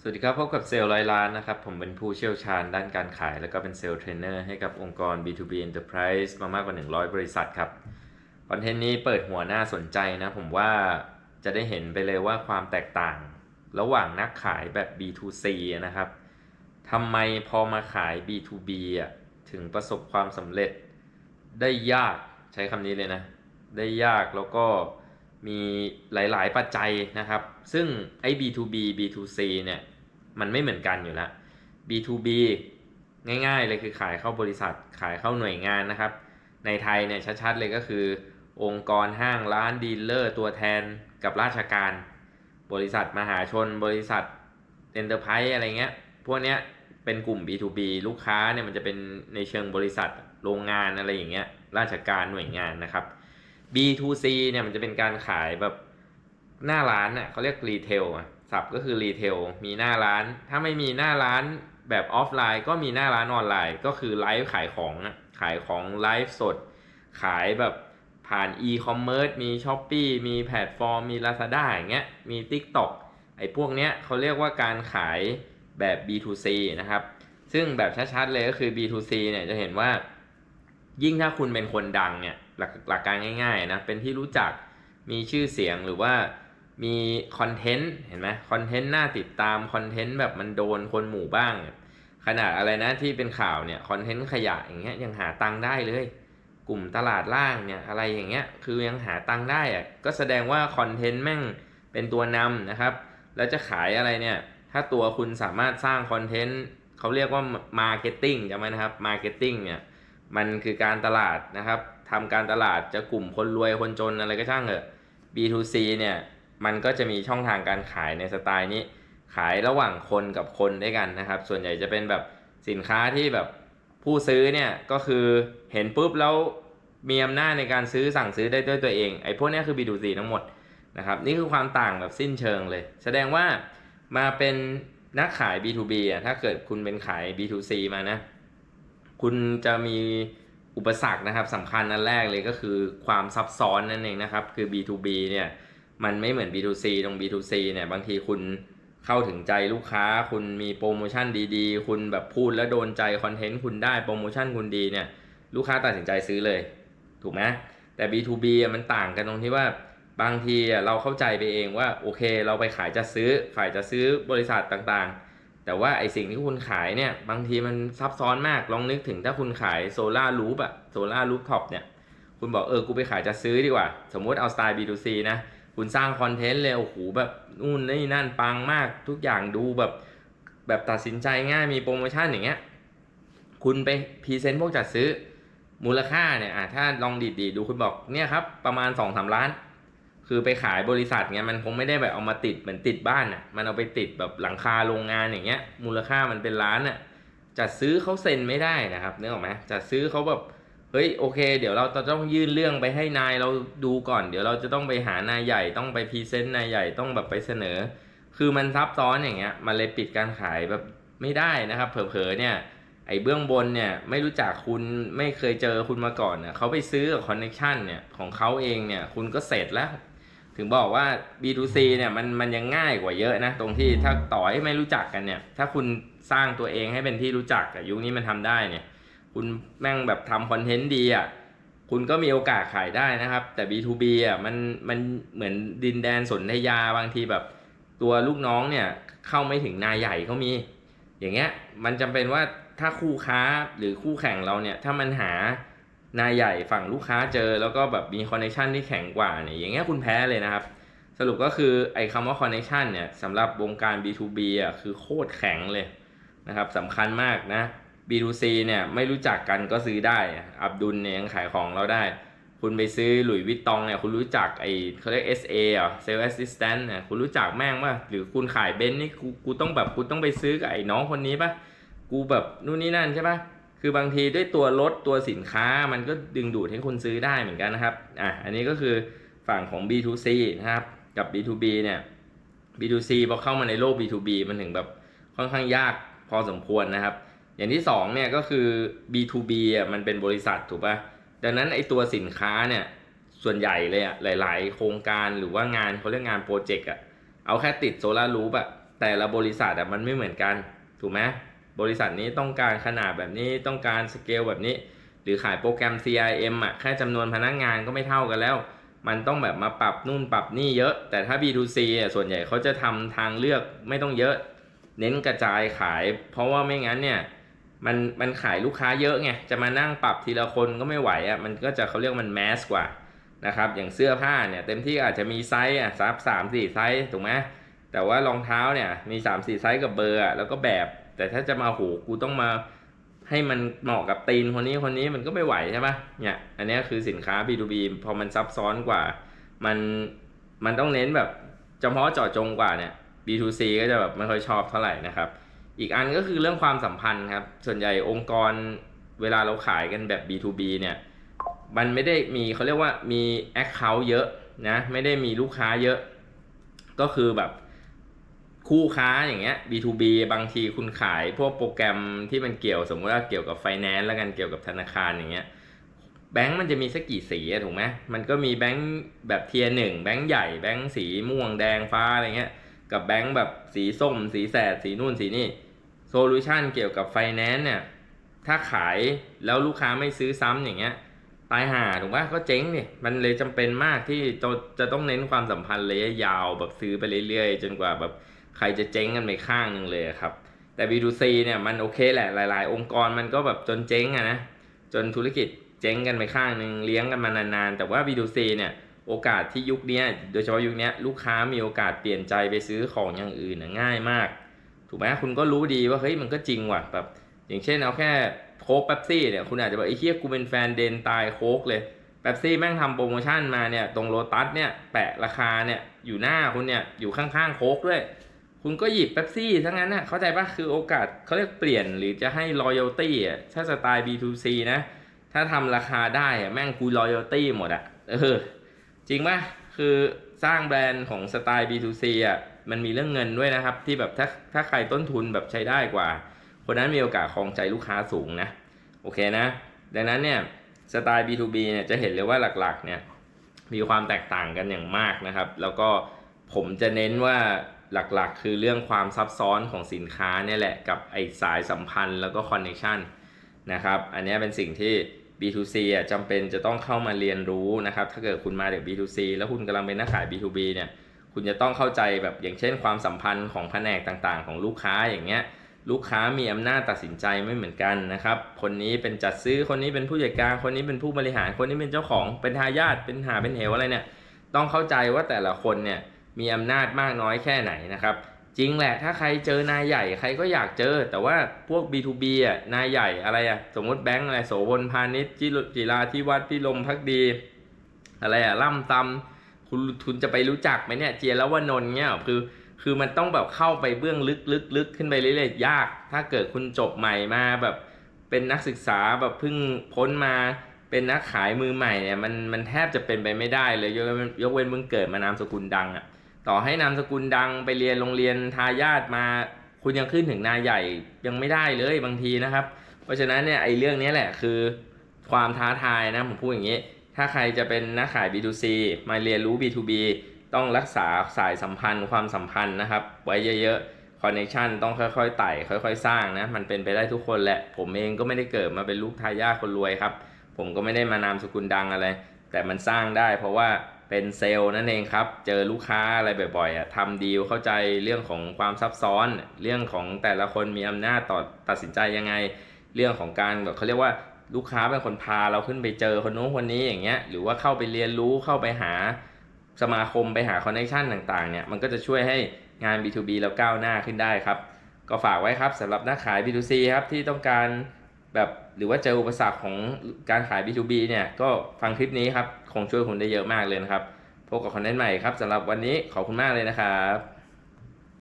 สวัสดีครับ พบกับเซลล์ร้อยล้านนะครับ ผมเป็นผู้เชี่ยวชาญด้านการขาย แล้วก็เป็นเซลล์เทรนเนอร์ให้กับองค์กร B2B Enterprise มามากกว่า 100 บริษัทครับ คอนเทนต์นี้เปิดหัวหน้าสนใจนะ ผมว่าจะได้เห็นไปเลยว่าความแตกต่าง ระหว่างนักขายแบบ B2C นะครับทำไมพอมาขาย B2B อะถึงประสบความสำเร็จได้ยากใช้คำนี้เลยนะ ได้ยากแล้วก็ มีหลาย ๆ ปัจจัยนะครับ ซึ่งไอ้ B2B B2C เนี่ยมันไม่เหมือนกันอยู่แล้ว B2B ง่าย ๆ เลยคือขายเข้าบริษัทขายเข้าหน่วยงานนะครับ ในไทยเนี่ยชัด ๆ เลยก็คือ องค์กรห้างร้านดีลเลอร์ ตัวแทนกับราชการ บริษัทมหาชน บริษัทเอ็นเตอร์ไพรส์อะไรเงี้ย พวกเนี้ยเป็นกลุ่ม B2B ลูกค้าเนี่ยมันจะเป็นในเชิงบริษัทโรงงานอะไรอย่างเงี้ยราชการหน่วยงานนะครับ B2C เนี่ยมันจะเป็นการขายแบบหน้าร้านน่ะเขาเรียกรีเทลอะศัพท์ก็คือรีเทลมีหน้าร้าน ถ้าไม่มีหน้าร้านแบบออฟไลน์ ก็มีหน้าร้านออนไลน์ ก็คือไลฟ์ขายของอะขายของไลฟ์สด ขายแบบผ่านอีคอมเมิร์ซมี s h อ p e e มีแพลตฟอร์ม มี Lazada อย่างเงี้ย มี TikTok ไอ้พวกเนี้ยเขาเรียกว่าการขายแบบ B2C นะครับ ซึ่งแบบชัดๆเลยก็คือ B2C เนี่ยจะเห็นว่า ยิ่งถ้าคุณเป็นคนดังเนี่ย หลักหลักการง่ายๆนะเป็นที่รู้จักมีชื่อเสียงหรือว่ามีคอนเทนต์เห็นไหมคอนเทนต์น่าติดตามคอนเทนต์แบบมันโดนคนหมู่บ้าง ขนาดอะไรนะที่เป็นข่าวเนี่ยคอนเทนต์ขยะอย่างเงี้ยยังหาตังได้เลย กลุ่มตลาดล่างเนี่ยอะไรอย่างเงี้ยคือยังหาตังได้อะก็แสดงว่าคอนเทนต์แม่งเป็นตัวนำนะครับ แล้วจะขายอะไรเนี่ยถ้าตัวคุณสามารถสร้างคอนเทนต์เขาเรียกว่ามาร์เก็ตติ้งใช่ไหมนะครับมาร์เก็ตติ้งเนี่ย มันคือการตลาดนะครับทำการตลาดจะกลุ่มคนรวยคนจนอะไรก็ช่างเถอะ B2C เนี่ยมันก็จะมีช่องทางการขายในสไตล์นี้ ขายระหว่างคนกับคนด้วยกันนะครับ ส่วนใหญ่จะเป็นแบบสินค้าที่แบบผู้ซื้อเนี่ยก็คือเห็นปุ๊บแล้วมีอำนาจในการซื้อสั่งซื้อได้ด้วยตัวเองไอ้พวกนี้คือ B2C ทั้งหมดนะครับนี่คือความต่างแบบสิ้นเชิงเลย แสดงว่ามาเป็นนักขาย B2B อะถ้าเกิดคุณเป็นขาย B2C มานะ คุณจะมีอุปสรรคนะครับสำคัญอันแรกเลยก็คือความซับซ้อนนั่นเองนะครับ คือ B2B เนี่ยมันไม่เหมือน B2C ตรง B2C เนี่ยบางทีคุณเข้าถึงใจลูกค้า คุณมีโปรโมชั่นดีๆ คุณแบบพูดแล้วโดนใจคอนเทนต์คุณได้โปรโมชั่นคุณดีเนี่ยลูกค้าตัดสินใจซื้อเลย ถูกไหมแต่ B2B มันต่างกันตรงที่ว่าบางทีเราเข้าใจไปเองว่าโอเค เราไปขายจะซื้อฝ่ายจะซื้อบริษัทต่างๆ แต่ว่าไอสิ่งที่คุณขายเนี่ย บางทีมันซับซ้อนมากลองนึกถึงถ้าคุณขายโซลารูปอะโซลารูปท็อปเนี่ย คุณบอกเออกูไปขายจะซื้อดีกว่า สมมุติเอาสไตล์ B2C นะ คุณสร้างคอนเทนต์เลยโอ้โหแบบนู่นนี่นั่นปังมากทุกอย่างดูแบบ แบบตัดสินใจง่ายมีโปรโมชั่นอย่างเงี้ยคุณไปพรีเซนต์พวกจัดซื้อมูลค่าเนี่ยอะถ้าลองดีดๆดูคุณบอกเนี่ยครับประมาณ2อสล้าน คือไปขายบริษัทเงี้ยมันคงไม่ได้แบบเอามาติดเหมือนติดบ้านอะ มันเอาไปติดแบบหลังคาโรงงานอย่างเงี้ย มูลค่ามันเป็นล้านอะจัดซื้อเขาเซ็นไม่ได้นะครับนึกออกไหมจัดซื้อเขาแบบเฮ้ยโอเค เดี๋ยวเราจะต้องยื่นเรื่องไปให้นายเราดูก่อน เดี๋ยวเราจะต้องไปหานายใหญ่ต้องไปพรีเซนต์นายใหญ่ต้องแบบไปเสนอ คือมันซับซ้อนอย่างเงี้ย มันเลยปิดการขายแบบไม่ได้นะครับ เผลอๆเนี่ยไอ้เบื้องบนเนี่ยไม่รู้จักคุณไม่เคยเจอคุณมาก่อนเนี่ยเขาไปซื้อกับคอนเนคชันเนี่ยของเขาเองเนี่ยคุณก็เสร็จแล้ว ถึงบอกว่า B2C เนี่ยมันมันยังง่ายกว่าเยอะนะ ตรงที่ถ้าต่อให้ไม่รู้จักกันเนี่ย ถ้าคุณสร้างตัวเองให้เป็นที่รู้จักอะยุคนี้มันทำได้เนี่ย คุณแม่งแบบทำคอนเทนต์ดีอะคุณก็มีโอกาสขายได้นะครับ แต่ B2B อะมันมันเหมือนดินแดนสนธยาบางทีแบบ ตัวลูกน้องเนี่ยเข้าไม่ถึงนายใหญ่เขามี อย่างเงี้ยมันจำเป็นว่าถ้าคู่ค้าหรือคู่แข่งเราเนี่ย ถ้ามันหา นายใหญ่ฝั่งลูกค้าเจอ แล้วก็แบบมีคอนเนคชันที่แข็งกว่าเนี่ยอย่างเงี้ยคุณแพ้เลยนะครับ สรุปก็คือไอ้คำว่าคอนเนคชันเนี่ยสำหรับวงการ B2B อะคือโคตรแข็งเลยนะครับสำคัญมากนะ B2C เนี่ยไม่รู้จักกันก็ซื้อได้ อับดุลเนี่ยยังขายของเราได้ คุณไปซื้อหลุยวิตตองเนี่ยคุณรู้จักไอ้เขาเรียก SA อะ Sales Assistant เนี่ยคุณรู้จักแม่งป่ะหรือคุณขายเบนซ์นี่กูกูต้องแบบกูต้องไปซื้อกับไอ้น้องคนนี้ป่ะกูแบบนู่นนี่นั่นใช่ป่ะ คือบางทีด้วยตัวรถตัวสินค้ามันก็ดึงดูดให้คุณซื้อได้เหมือนกันนะครับอะอันนี้ก็คือฝั่งของ B2C นะครับกับ B2B เนี่ย B2C พอเข้ามาในโลก B2B มันถึงแบบค่อนข้างยากพอสมควรนะครับ อย่างที่สองเนี่ยก็คือ B2B อะมันเป็นบริษัทถูกปะ่ะดังนั้นไอตัวสินค้าเนี่ยส่วนใหญ่เลยอะหลาย ๆ โครงการหรือว่างานเขาเรียกงานโปรเจกต์อะเอาแค่ติดโซลารูปอะแต่ละบริษัทอะมันไม่เหมือนกันถูกไหม บริษัทนี้ต้องการขนาดแบบนี้ต้องการสเกลแบบนี้ หรือขายโปรแกรม CRM อะแค่จำนวนพนักงานก็ไม่เท่ากันแล้ว มันต้องแบบมาปรับนู่นปรับนี่เยอะ แต่ถ้า B2C อะส่วนใหญ่เขาจะทำทางเลือกไม่ต้องเยอะ เน้นกระจายขาย เพราะว่าไม่งั้นเนี่ยมันมันขายลูกค้าเยอะไงจะมานั่งปรับทีละคนก็ไม่ไหวอะมันก็จะเขาเรียกมันแมสกว่านะครับอย่างเสื้อผ้าเนี่ยเต็มที่อาจจะมีไซส์อะซับสามสี่ไซส์ถูกไหมแต่ว่ารองเท้าเนี่ยมี3ามสี่ไซส์กับเบอร์แล้วก็แบบ แต่ถ้าจะมาโหกูต้องมาให้มันเหมาะกับตีนคนนี้คนนี้มันก็ไม่ไหวใช่ปะเนี่ย อันนี้คือสินค้า B2B พอมันซับซ้อนกว่า มันมันต้องเน้นแบบเฉพาะเจาะจงกว่าเนี่ย B2C ก็จะแบบไม่ค่อยชอบเท่าไหร่นะครับ อีกอันก็คือเรื่องความสัมพันธ์ครับ ส่วนใหญ่องค์กรเวลาเราขายกันแบบ B2B เนี่ย มันไม่ได้มีเขาเรียกว่ามี Account เยอะนะ ไม่ได้มีลูกค้าเยอะ ก็คือแบบ คู่ค้าอย่างเงี้ย B2B บางทีคุณขายพวกโปรแกรมที่มันเกี่ยวสมมติว่าเกี่ยวกับไฟแนนซ์แล้วกันเกี่ยวกับธนาคารอย่างเงี้ยแบงก์มันจะมีสักกี่สีอะถูกไหมมันก็มีแบงก์แบบเทียร์หนึ่งแบงก์ใหญ่แบงก์สีม่วงแดงฟ้าอะไรเงี้ยกับแบงก์แบบสีส้ม สีแสด สีนู่นสีนี่โซลูชันเกี่ยวกับไฟแนนซ์เนี่ยถ้าขายแล้วลูกค้าไม่ซื้อซ้ำอย่างเงี้ยตายห่าถูกปะก็เจ๊งเนี่ยมันเลยจำเป็นมากที่จะจะต้องเน้นความสัมพันธ์ระยะยาวแบบซื้อไปเรื่อยๆ จนกว่าแบบ ใครจะเจ๊งกันไปข้างหนึ่งเลยครับ แต่ B2C เนี่ยมันโอเคแหละหลาย ๆ องค์กรมันก็แบบจนเจ๊งอะนะจนธุรกิจเจ๊งกันไปข้างหนึ่งเลี้ยงกันมานานๆ แต่ว่า B2C เนี่ยโอกาสที่ยุคนี้โดยเฉพาะยุคนี้ลูกค้ามีโอกาสเปลี่ยนใจไปซื้อของอย่างอื่นนะง่ายมาก ถูกไหมคุณก็รู้ดีว่าเฮ้ยมันก็จริงว่ะแบบอย่างเช่นเอาแค่โค้กเป๊ปซี่เนี่ยคุณอาจจะบอกไอ้เฮียกูเป็นแฟนเดนตายโค้กเลยเป๊ปซี่แม่งทำโปรโมชั่นมาเนี่ยตรงโลตัสเนี่ยแปะราคาเนี่ยอยู่หน้าคุณเนี่ยอยู่ข้างๆโค้กด้วย คุณก็หยิบเป๊ปซี่ทั้งนั้นน่ะเข้าใจปะคือโอกาสเขาเรียกเปลี่ยนหรือจะให้ loyalty อะถ้าสไตล์ B2C นะ ถ้าทำราคาได้อะแม่งกู loyalty หมดอะเออจริงปะคือสร้างแบรนด์ของสไตล์ B2C อะมันมีเรื่องเงินด้วยนะครับ ที่แบบถ้าถ้าใครต้นทุนแบบใช้ได้กว่า คนนั้นมีโอกาสครองใจลูกค้าสูงนะโอเคนะ ดังนั้นเนี่ยสไตล์ B2B เนี่ยจะเห็นเลยว่าหลักๆเนี่ยมีความแตกต่างกันอย่างมากนะครับ แล้วก็ผมจะเน้นว่า หลักๆ คือเรื่องความซับซ้อนของสินค้าเนี่ยแหละกับไอสายสัมพันธ์แล้วก็คอนเน t ชันนะครับอันนี้เป็นสิ่งที่ B2C อะจำเป็นจะต้องเข้ามาเรียนรู้นะครับ ถ้าเกิดคุณมาจาก B2C แล้วคุณกำลังเป็นนักขาย B2B เนี่ยคุณจะต้องเข้าใจแบบอย่างเช่น ความสัมพันธ์ของแผนกต่างๆ ของลูกค้าอย่างเงี้ยลูกค้ามีอำนาจตัดสินใจไม่เหมือนกันนะครับ คนนี้เป็นจัดซื้อ คนนี้เป็นผู้จัดการ คนนี้เป็นผู้บริหาร คนนี้เป็นเจ้าของ เป็นทายาท เป็นหา เป็นเหวอะไรเนี่ย ต้องเข้าใจว่าแต่ละคนเนี่ย มีอำนาจมากน้อยแค่ไหนนะครับ จริงแหละถ้าใครเจอนายใหญ่ใครก็อยากเจอ แต่ว่าพวก B2B อะนายใหญ่อะไรอะสมมติแบงก์อะไรโสพลพาณิชย์จิรจิราที่วัดพิลมพักดี อะไรอะล่ำซำคุณคุณจะไปรู้จักไหมเนี่ยเจียรวว่านนท์เนี่ยคือคือมันต้องแบบเข้าไปเบื้องลึกลึกลึกขึ้นไปเรื่อยๆยาก ถ้าเกิดคุณจบใหม่มาแบบเป็นนักศึกษาแบบเพิ่งพ้นมาเป็นนักขายมือใหม่เนี่ยมันมันแทบจะเป็นไปไม่ได้เลยยกเว้นยกเว้นมึงเกิดมานามสกุลดังอะ ต่อให้นามสกุลดังไปเรียนโรงเรียนทายาทมา คุณยังขึ้นถึงนายใหญ่ยังไม่ได้เลยบางทีนะครับ เพราะฉะนั้นเนี่ยไอ้เรื่องนี้แหละคือความท้าทายนะผมพูดอย่างนี้ ถ้าใครจะเป็นนักขาย B2C มาเรียนรู้ B2B ต้องรักษาสายสัมพันธ์ความสัมพันธ์นะครับ ไว้เยอะๆคอนเน t ชันต้องค่อยๆไต่ค่อย ๆ สร้างนะ มันเป็นไปได้ทุกคนแหละ ผมเองก็ไม่ได้เกิดมาเป็นลูกทายาทคนรวยครับ ผมก็ไม่ได้มานามสกุลดังอะไร แต่มันสร้างได้เพราะว่า เป็นเซลล์นั่นเองครับ เจอลูกค้าอะไรบ่อยๆอะทำดีลเข้าใจเรื่องของความซับซ้อน เรื่องของแต่ละคนมีอำนาจต่อตัดสินใจยังไง เรื่องของการแบบเขาเรียกว่าลูกค้าเป็นคนพาเราขึ้นไปเจอคนนู้นคนนี้อย่างเงี้ย หรือว่าเข้าไปเรียนรู้เข้าไปหาสมาคมไปหาคอนเนคชันต่างๆเนี่ย มันก็จะช่วยให้งาน B2B เราก้าวหน้าขึ้นได้ครับ ก็ฝากไว้ครับสำหรับนักขาย B2C ครับที่ต้องการ แบบหรือว่าเจออุปสรรคของการขาย B2B เนี่ย ก็ฟังคลิปนี้ครับ คงช่วยคุณได้เยอะมากเลยนะครับ พบกับคอนเทนต์ใหม่ครับสำหรับวันนี้ขอบคุณมากเลยนะครับ